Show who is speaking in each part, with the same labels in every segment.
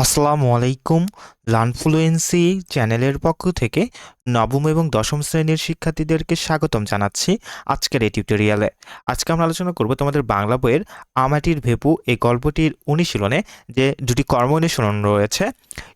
Speaker 1: আসসালামু আলাইকুম লানফ্লুয়েন্সি চ্যানেলের পক্ষ থেকে নবম এবং দশম শ্রেণির শিক্ষার্থীদেরকে স্বাগতম জানাচ্ছি আজকের এই টিউটোরিয়ালে আজকে আমরা আলোচনা করব তোমাদের বাংলা বইয়ের আমাটির ভেপু এই গল্পটির অনুশীলনে যে দুটি কর্ম অনুশীলন রয়েছে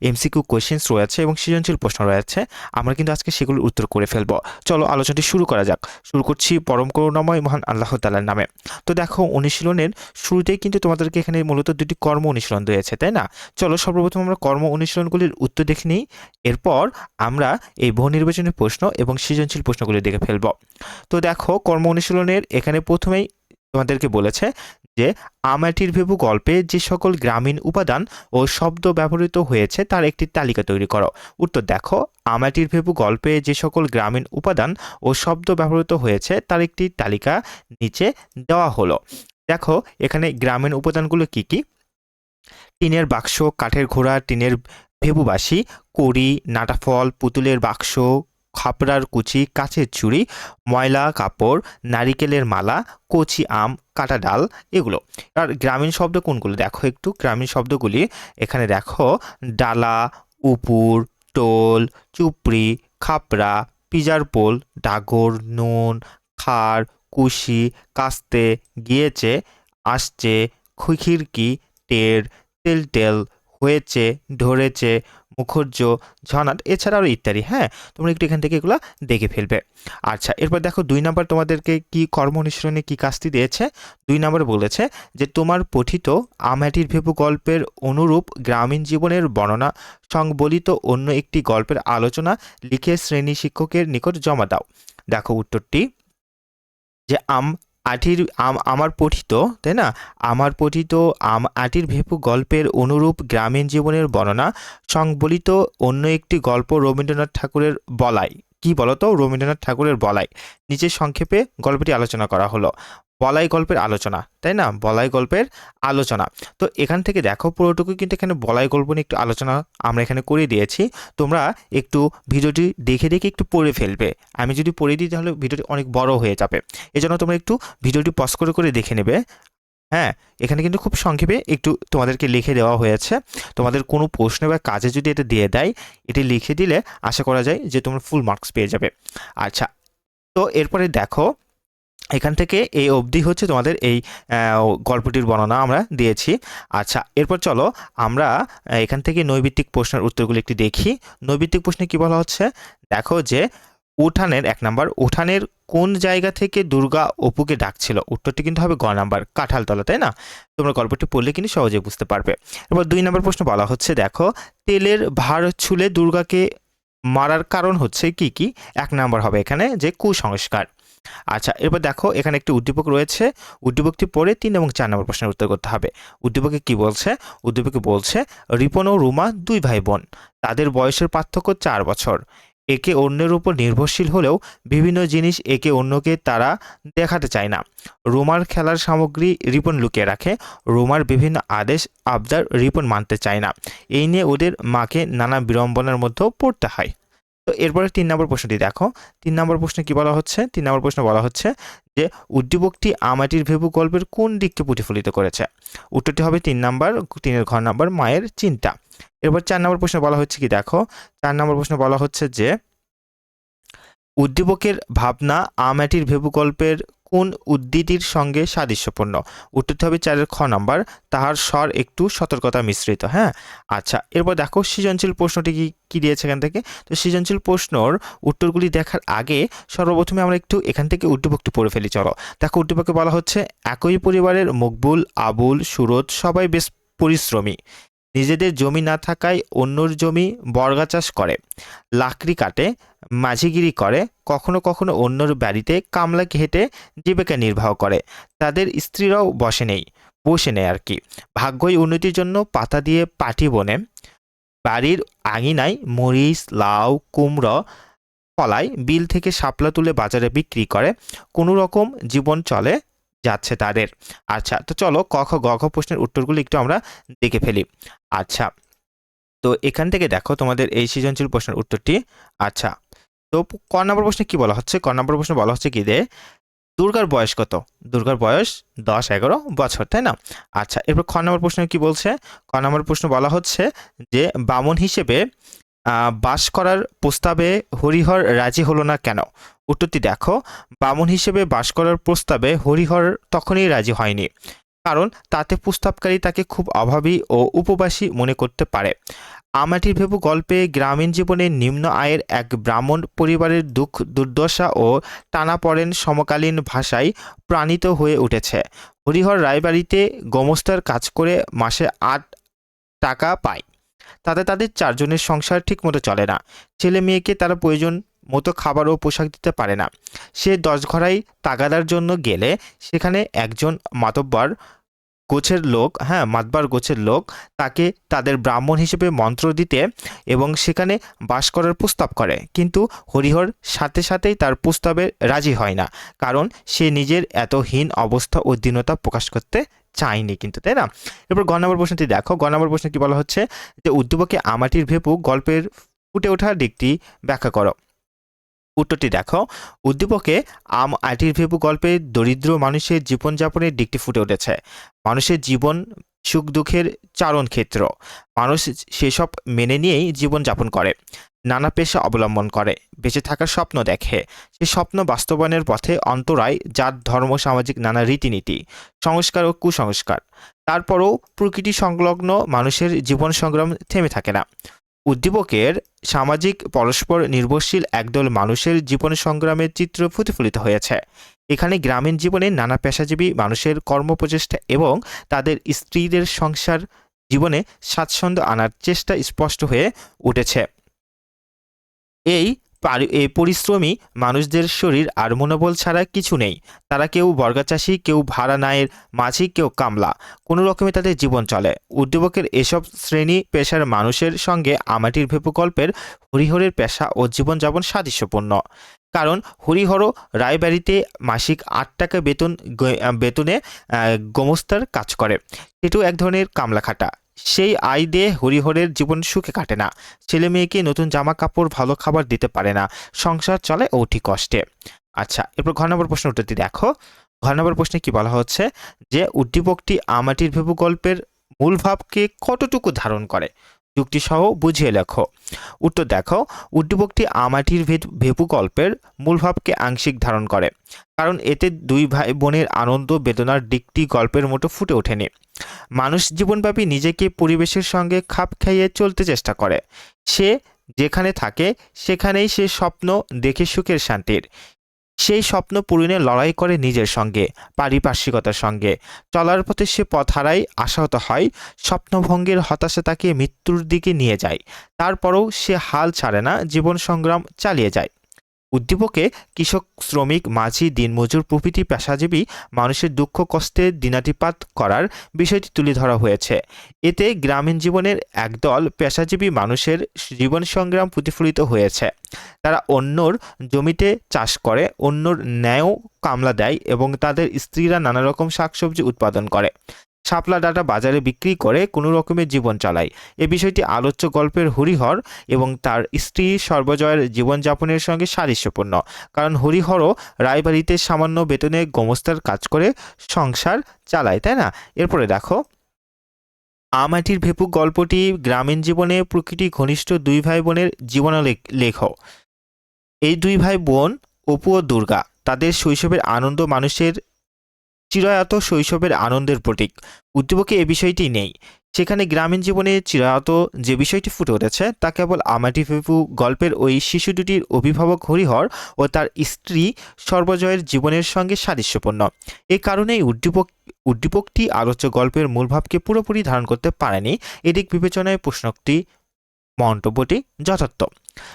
Speaker 1: এমসিকিউ কোয়েশ্চেন্স রয়েছে এবং সৃজনশীল প্রশ্ন রয়েছে, আমরা কিন্তু আজকে সেগুলোর উত্তর করে ফেলব। চলো আলোচনাটি শুরু করা যাক। শুরু করছি পরম করুণাময় মহান আল্লাহ তালার নামে। তো দেখো, অনুশীলনের শুরুতেই কিন্তু তোমাদেরকে এখানে মূলত দুটি কর্ম অনুশীলন রয়েছে, তাই না? চলো সর্বপ্রথম আমরা কর্ম অনুশীলনগুলির উত্তর দেখে নিই। এরপর আমরা এই বহু নির্বাচনী প্রশ্ন এবং সৃজনশীল প্রশ্নগুলি দেখে ফেলব। তো দেখো, কর্ম অনুশীলনের এখানে প্রথমেই তোমাদেরকে বলেছে যে, আমাটির ভেবু গল্পে যে সকল গ্রামীণ উপাদান ও শব্দ ব্যবহৃত হয়েছে তার একটি তালিকা তৈরি করো। উত্তর দেখো, আমাটির ভেবু গল্পে যে সকল গ্রামীণ উপাদান ও শব্দ ব্যবহৃত হয়েছে তার একটি তালিকা নিচে দেওয়া হলো। দেখো, এখানে গ্রামীণ উপাদানগুলো কি কি? টিনের বাক্স, কাঠের ঘোড়া, টিনের ভেবুবাসী, কড়ি, নাটাফল, পুতুলের বাক্স, খাপড়ার কুচি, কাচের চুড়ি ময়লা, কাপড়, নারিকেলের মালা, কচি আম, কাটা ডাল, এগুলো। আর গ্রামীণ শব্দ কোনগুলো? দেখো একটু। গ্রামীণ শব্দগুলি এখানে দেখো। ডালা, উপুর, টোল, চুপড়ি, খাপড়া, পিজার পোল, ডাগর, নুন, খার, কুশি, কাস্তে গিয়েছে আসছে খিড়কি টের তেল তেলটেল হয়েছে, ধরেছে, মুখর্য, ঝনাট এছাড়া আরও ইত্যাদি হ্যাঁ? তোমরা একটু এখান থেকে এগুলো দেখে ফেলবে। আচ্ছা এরপর দেখো দুই নাম্বার তোমাদেরকে কি কর্ম অনুশীলনে কী কাজটি দিয়েছে? দুই নাম্বার বলেছে যে, তোমার পঠিত আমাটির ভেবু গল্পের অনুরূপ গ্রামীণ জীবনের বর্ণনা সংবলিত অন্য একটি গল্পের আলোচনা লিখে শ্রেণি শিক্ষকের নিকট জমা দাও। দেখো উত্তরটি, যে, আম আটির আম আমার পঠিত, তাই না? আমার পঠিত আটির ভেপু গল্পের অনুরূপ গ্রামীণ জীবনের বর্ণনা, সংবলিত অন্য একটি গল্প রবীন্দ্রনাথ ঠাকুরের বলাই। কি বলতো? রবীন্দ্রনাথ ঠাকুরের বলাই। নিচে সংক্ষেপে গল্পটি আলোচনা করা হলো। বলাই গল্পের আলোচনা, তাই না? বলাই গল্পের আলোচনা। তো এখান থেকে দেখো পুরোটুকু কিন্তু এখানে বলাই গল্প নিয়ে একটু আলোচনা আমরা এখানে করে দিয়েছি। তোমরা একটু ভিডিওটি দেখে দেখে একটু পড়ে ফেলবে। আমি যদি পড়ে দিই তাহলে ভিডিওটি অনেক বড় হয়ে যাবে। এজন্য তোমরা একটু ভিডিওটি পজ করে করে দেখে নেবে। হ্যাঁ এখানে কিন্তু খুব সংক্ষেপে একটু তোমাদেরকে লিখে দেওয়া হয়েছে। তোমাদের কোনো প্রশ্ন বা কাজে যদি এটা দিয়ে দেয়, এটি লিখে দিলে আশা করা যায় যে তোমরা ফুল মার্কস পেয়ে যাবে। আচ্ছা তো এরপরে দেখো এখান থেকে এই অবধি হচ্ছে তোমাদের এই গল্পটির বর্ণনা আমরা দিয়েছি। আচ্ছা এরপর চলো আমরা এখান থেকে নৈবিত্তিক প্রশ্নের উত্তরগুলো একটু দেখি। নৈবিত্তিক প্রশ্নে কি বলা হচ্ছে? দেখো যে, উঠানের, এক নাম্বার, উঠানের কোন জায়গা থেকে দুর্গা অপুকে ডাকছিল? উত্তরটি কিন্তু হবে গ নাম্বার, কাঁঠালতলা, তাই না? তোমরা গল্পটি পড়লে কিন্তু সহজে বুঝতে পারবে। এবার দুই নাম্বার প্রশ্ন বলা হচ্ছে, দেখো, তেলের ভার ছুলে দুর্গাকে মারার কারণ হচ্ছে কি কি? এক নাম্বার হবে এখানে যে কুসংস্কার। আচ্ছা এরপর দেখো, এখানে একটি উদ্দীপক রয়েছে। উদ্দীপকটি পড়ে তিন এবং চার নম্বর প্রশ্নের উত্তর করতে হবে। উদ্দীপকে কি বলছে? উদ্দীপকে বলছে, রিপন ও রুমা দুই ভাই বোন তাদের বয়সের পার্থক্য চার বছর। একে অন্যের উপর নির্ভরশীল হলেও বিভিন্ন জিনিস একে অন্যকে তারা দেখাতে চায় না। রোমার খেলার সামগ্রী রিপন লুকিয়ে রাখে। রোমার বিভিন্ন আদেশ আবদার রিপন মানতে চায় না। এই নিয়ে ওদের মাকে নানা বিড়ম্বনার মধ্যেও পড়তে হয়। তো এরপরে তিন নম্বর প্রশ্নটি দেখো। তিন নম্বর প্রশ্নে কি বলা হচ্ছে? তিন নম্বর প্রশ্ন বলা হচ্ছে যে, উদ্দীপকটি আমাটির ভেবু গল্পের কোন দিককে প্রতিফলিত করেছে? উত্তরটি হবে তিন নম্বর, তিনের ঘর নম্বর, মায়ের চিন্তা। এরপর চার নম্বর প্রশ্ন বলা হচ্ছে কি দেখো? চার নম্বর প্রশ্ন বলা হচ্ছে যে, উদ্দীপকের ভাবনা আমাটির ভেবু গল্পের কোন উদ্ধৃতির সঙ্গে সাদৃশ্যপূর্ণ? উত্তরটি হবে চারের খ নাম্বার। তাহার স্বর একটু সতর্কতা মিশ্রিত হ্যাঁ? আচ্ছা এরপর দেখো সৃজনশীল প্রশ্নটি কি, কী দিয়েছে এখান থেকে? তো সৃজনশীল প্রশ্নর উত্তরগুলি দেখার আগে সর্বপ্রথমে আমরা একটু এখান থেকে উদ্দীপকটি পড়ে ফেলি, চলো। দেখো উদ্দীপকে বলা হচ্ছে, একই পরিবারের মকবুল, আবুল সুরত সবাই বেশ পরিশ্রমী। নিজেদের জমি না থাকায় অন্যর জমি বর্গা চাষ করে, লাকড়ি কাটে, মাঝিগিরি করে, কখনো কখনো অন্যর বাড়িতে কামলা হেঁটে জীবিকা নির্বাহ করে। তাদের স্ত্রীরাও বসে নেই বসে নেয় আর কি। ভাগ্যই উন্নতির জন্য পাতা দিয়ে পাটি বনে। বাড়ির আঙিনায় মরিচ, লাউ, কুমড়ো ফলায় বিল থেকে শাপলা তুলে বাজারে বিক্রি করে। কোনো রকম জীবন চলে যাচ্ছে তাদের। আচ্ছা তো চলো ক খ, গ, খ প্রশ্নের উত্তরগুলো একটু আমরা দেখে ফেলি। আচ্ছা তো এখান থেকে দেখো তোমাদের এই সৃজনশীল প্রশ্নের উত্তরটি। আচ্ছা তো ক নম্বর প্রশ্নে কি বলা হচ্ছে? ক নম্বর প্রশ্নে বলা হচ্ছে কি দে দুর্গার বয়স কত? দুর্গার বয়স দশ, এগারো বছর, তাই না? আচ্ছা এরপর খ নম্বর প্রশ্ন কি বলছে? ক নম্বর প্রশ্ন বলা হচ্ছে যে, বামন হিসেবে বাস করার প্রস্তাবে হরিহর রাজি হলো না কেন? উত্তরটি দেখো। বামন হিসেবে বাস করার প্রস্তাবে হরিহর তখনই রাজি হয়নি, কারণ তাতে প্রস্তাবকারী তাকে খুব অভাবী ও উপবাসী মনে করতে পারে। আমাটির ভেবু গল্পে গ্রামীণ জীবনে নিম্ন আয়ের এক ব্রাহ্মণ পরিবারের দুঃখ, দুর্দশা ও টানাপড়েন সমকালীন ভাষায় প্রাণিত হয়ে উঠেছে। হরিহর রায়বাড়িতে গোমস্তার কাজ করে মাসে আট টাকা পায়। তাতে তাদের চারজনের সংসার ঠিকমতো চলে না। ছেলে মেয়েকে তারা প্রয়োজন মতো খাবার ও পোশাক দিতে পারে না। সে দশ ঘরাই তাগাদার জন্য গেলে সেখানে একজন মাতব্বর গোছের লোক হ্যাঁ মাতবার গোছের লোক তাকে তাদের ব্রাহ্মণ হিসেবে মন্ত্র দিতে এবং সেখানে বাস করার প্রস্তাব করে। কিন্তু হরিহর সাথে সাথেই তার প্রস্তাবে রাজি হয় না, কারণ সে নিজের এত হীন অবস্থা ও দীনতা প্রকাশ করতে চায়নি কিন্তু, তাই না? এরপর গ নম্বর প্রশ্নটি দেখো। গ নম্বর প্রশ্ন কি বলা হচ্ছে? যে, উদ্দীপকে আমাটির ভেপু গল্পের ফুটে ওঠার দিকটি ব্যাখ্যা করো। উত্তরটি দেখো। উদ্দীপকে আম আটির ভেপু গল্পে দরিদ্র মানুষের জীবনযাপনের দিকটি ফুটে উঠেছে। মানুষের জীবন সুখ দুঃখের চারণ ক্ষেত্র। মানুষ সেসব মেনে নিয়েই জীবনযাপন করে। নানা পেশা অবলম্বন করে। বেঁচে থাকার স্বপ্ন দেখে। সে স্বপ্ন বাস্তবায়নের পথে অন্তরায় জাত ধর্ম, সামাজিক নানা রীতিনীতি, সংস্কার ও কুসংস্কার। তারপরও প্রকৃতি সংলগ্ন মানুষের জীবন সংগ্রাম থেমে থাকে না। উদ্দীপকের সামাজিক পরস্পর নির্ভরশীল একদল মানুষের জীবন সংগ্রামের চিত্র প্রতিফলিত হয়েছে। এখানে গ্রামীণ জীবনে নানা পেশাজীবী মানুষের কর্মপ্রচেষ্টা এবং তাদের স্ত্রীদের সংসার জীবনে স্বাচ্ছন্দ্য আনার চেষ্টা স্পষ্ট হয়ে উঠেছে। এই এই পরিশ্রমী মানুষদের শরীর আর মনোবল ছাড়া কিছু নেই। তারা কেউ বর্গাচাষী, কেউ ভাড়া নায়ের, মাঝি, কেউ কামলা। কোনো রকমে তাদের জীবন চলে। উদ্যোগের এসব শ্রেণি পেশার মানুষের সঙ্গে আমাটির ভেপু গল্পের হরিহরের পেশা ও জীবনযাপন সাদৃশ্যপূর্ণ। কারণ হরিহরও রায়বাড়িতে মাসিক আট টাকা বেতন বেতনে গোমস্তার কাজ করে। এটাও এক ধরনের কামলা খাটা। সেই আয় দিয়ে হরিহরের জীবন সুখে কাটে না। ছেলে মেয়েকে নতুন জামা কাপড় ভালো খাবার দিতে পারে না। সংসার চলে অতি কষ্টে। আচ্ছা এরপর ঘর নম্বর প্রশ্ন উত্তরটি দেখো। ঘর নম্বর প্রশ্নে কি বলা হচ্ছে? যে উদ্দীপকটি আমাটির ভেবু গল্পের মূল ভাবকে কতটুকু ধারণ করে? যুক্তিসহ বুঝিয়ে লেখো। উত্তর দেখো, উদ্দীপকটি আমাটির ভেপু গল্পের মূল ভাবকে আংশিক ধারণ করে। কারণ এতে দুই ভাই বোনের আনন্দ, বেদনার দিকটি গল্পের মতো ফুটে ওঠেনি। মানুষ জীবনব্যাপী নিজেকে পরিবেশের সঙ্গে খাপ খাইয়ে চলতে চেষ্টা করে। সে যেখানে থাকে, সেখানেই সে স্বপ্ন দেখে সুখের শান্তির। সেই স্বপ্ন পূরণে লড়াই করে নিজের সঙ্গে, পারিপার্শ্বিকতার সঙ্গে। চলার পথে সে পথ হারায়, আশাহত হয়, স্বপ্নভঙ্গের হতাশা তাকে মৃত্যুর দিকে নিয়ে যায়। তারপরেও সে হাল ছাড়ে না, জীবন সংগ্রাম চালিয়ে যায়। উদ্দীপকে কৃষক, শ্রমিক, মাঝি, দিনমজুর, প্রভৃতি পেশাজীবী মানুষের দুঃখ, কষ্টে দিনাতিপাত করার বিষয়টি তুলে ধরা হয়েছে। এতে গ্রামীণ জীবনের একদল পেশাজীবী মানুষের জীবন সংগ্রাম প্রতিফলিত হয়েছে। তারা অন্যর জমিতে চাষ করে, অন্যর ন্যায় কামলা দেয় এবং তাদের স্ত্রীরা নানা রকম শাকসবজি উৎপাদন করে। শাপলা ডাটা বাজারে বিক্রি করে কোনো রকমের জীবন চালায়। এ বিষয়টি আলোচ্য গল্পের হরিহর এবং তার স্ত্রী সর্বজয়ের জীবনযাপনের সঙ্গে সাদৃশ্যপূর্ণ। কারণ হরিহরও রায়বাড়িতে সামান্য বেতনে গোমস্তার কাজ করে সংসার চালায়, তাই না? এরপরে দেখো। আমাটির ভেপু গল্পটি গ্রামীণ জীবনে প্রকৃতি ঘনিষ্ঠ দুই ভাই বোনের জীবন লেখ এই দুই ভাই বোন, অপু ও দুর্গা, তাদের শৈশবের আনন্দ মানুষের চিরায়ত শৈশবের আনন্দের প্রতীক। উদ্দীপকে এ বিষয়টি নেই। সেখানে গ্রামীণ জীবনে চিরায়ত যে বিষয়টি ফুটে উঠেছে, তা কেবল আমাটি ফেপু গল্পের ওই শিশু দুটির অভিভাবক হরিহর ও তার স্ত্রী সর্বজয়ের জীবনের সঙ্গে সাদৃশ্যপূর্ণ। এ কারণেই উদ্দীপক, উদ্দীপকটি আলোচ্য গল্পের মূলভাবকে পুরোপুরি ধারণ করতে পারেনি। এদিক বিবেচনায় প্রশ্নটি, মন্তব্যটি যথার্থ।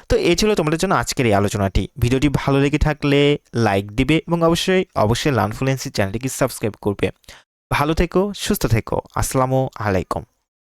Speaker 1: তো এই ছিল তোমাদের জন্য আজকের এই আলোচনাটি। ভিডিওটি ভালো লেগে থাকলে লাইক দিবে এবং অবশ্যই অবশ্যই লানফ্লুয়েন্সি চ্যানেলটিকে সাবস্ক্রাইব করবে। ভালো থেকো, সুস্থ থেকো। আসসালামু আলাইকুম।